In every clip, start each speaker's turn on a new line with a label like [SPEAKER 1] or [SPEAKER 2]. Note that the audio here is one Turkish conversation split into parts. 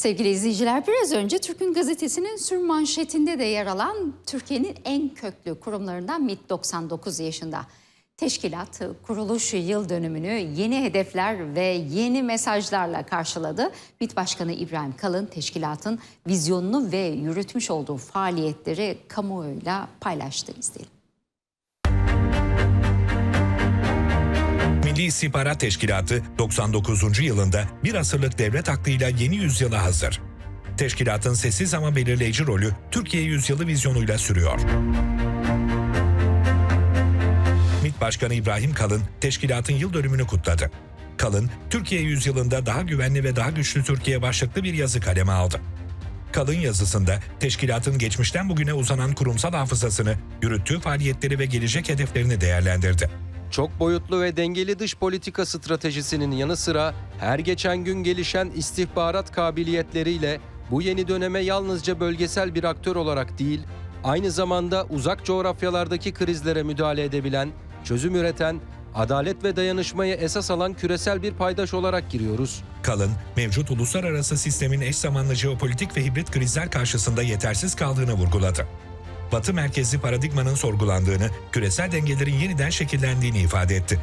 [SPEAKER 1] Sevgili izleyiciler biraz önce Türk'ün gazetesinin sürmanşetinde de yer alan Türkiye'nin en köklü kurumlarından MİT 99 yaşında. Teşkilat kuruluş yıl dönümünü yeni hedefler ve yeni mesajlarla karşıladı. MİT Başkanı İbrahim Kalın teşkilatın vizyonunu ve yürütmüş olduğu faaliyetleri kamuoyuyla paylaştı izleyelim.
[SPEAKER 2] Milli İstihbarat Teşkilatı 99. yılında bir asırlık devlet aklıyla yeni yüzyıla hazır. Teşkilatın sessiz ama belirleyici rolü Türkiye yüzyılı vizyonuyla sürüyor. MİT Başkanı İbrahim Kalın teşkilatın yıl dönümünü kutladı. Kalın, Türkiye yüzyılında daha güvenli ve daha güçlü Türkiye başlıklı bir yazı kaleme aldı. Kalın yazısında teşkilatın geçmişten bugüne uzanan kurumsal hafızasını, yürüttüğü faaliyetleri ve gelecek hedeflerini değerlendirdi.
[SPEAKER 3] Çok boyutlu ve dengeli dış politika stratejisinin yanı sıra her geçen gün gelişen istihbarat kabiliyetleriyle bu yeni döneme yalnızca bölgesel bir aktör olarak değil, aynı zamanda uzak coğrafyalardaki krizlere müdahale edebilen, çözüm üreten, adalet ve dayanışmayı esas alan küresel bir paydaş olarak giriyoruz.
[SPEAKER 2] Kalın, mevcut uluslararası sistemin eş zamanlı jeopolitik ve hibrit krizler karşısında yetersiz kaldığını vurguladı. Batı merkezli paradigmanın sorgulandığını, küresel dengelerin yeniden şekillendiğini ifade etti.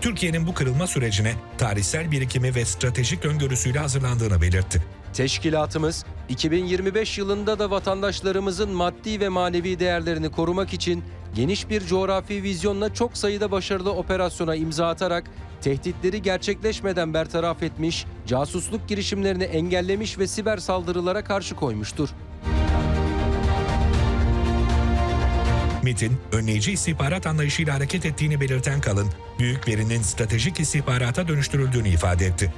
[SPEAKER 2] Türkiye'nin bu kırılma sürecine tarihsel birikimi ve stratejik öngörüsüyle hazırlandığını belirtti.
[SPEAKER 3] Teşkilatımız 2025 yılında da vatandaşlarımızın maddi ve manevi değerlerini korumak için geniş bir coğrafi vizyonla çok sayıda başarılı operasyona imza atarak tehditleri gerçekleşmeden bertaraf etmiş, casusluk girişimlerini engellemiş ve siber saldırılara karşı koymuştur.
[SPEAKER 2] MIT'in önleyici istihbarat anlayışıyla hareket ettiğini belirten Kalın, büyük verinin stratejik istihbarata dönüştürüldüğünü ifade etti.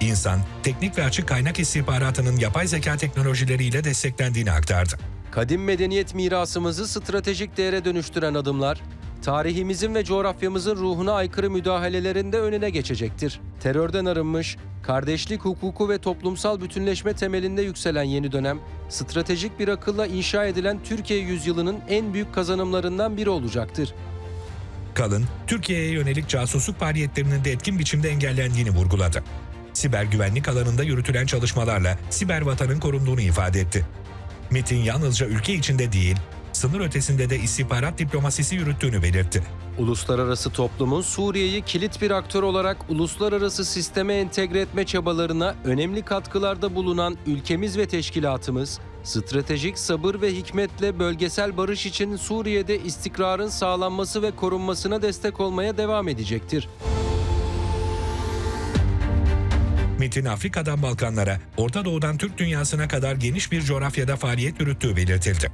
[SPEAKER 2] İnsan, teknik ve açık kaynak istihbaratının yapay zeka teknolojileriyle desteklendiğini aktardı.
[SPEAKER 3] Kadim medeniyet mirasımızı stratejik değere dönüştüren adımlar, tarihimizin ve coğrafyamızın ruhuna aykırı müdahalelerin de önüne geçecektir. Terörden arınmış, kardeşlik hukuku ve toplumsal bütünleşme temelinde yükselen yeni dönem, stratejik bir akılla inşa edilen Türkiye yüzyılının en büyük kazanımlarından biri olacaktır.
[SPEAKER 2] Kalın, Türkiye'ye yönelik casusluk faaliyetlerinin de etkin biçimde engellendiğini vurguladı. Siber güvenlik alanında yürütülen çalışmalarla siber vatanın korunduğunu ifade etti. MIT'in yalnızca ülke içinde değil, sınır ötesinde de istihbarat diplomasisi yürüttüğünü belirtti.
[SPEAKER 3] Uluslararası toplumun Suriye'yi kilit bir aktör olarak uluslararası sisteme entegre etme çabalarına önemli katkılarda bulunan ülkemiz ve teşkilatımız, stratejik sabır ve hikmetle bölgesel barış için Suriye'de istikrarın sağlanması ve korunmasına destek olmaya devam edecektir.
[SPEAKER 2] MIT'in Afrika'dan Balkanlara, Orta Doğu'dan Türk dünyasına kadar geniş bir coğrafyada faaliyet yürüttüğü belirtildi.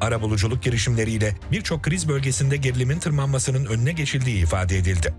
[SPEAKER 2] Arabuluculuk girişimleriyle birçok kriz bölgesinde gerilimin tırmanmasının önüne geçildiği ifade edildi.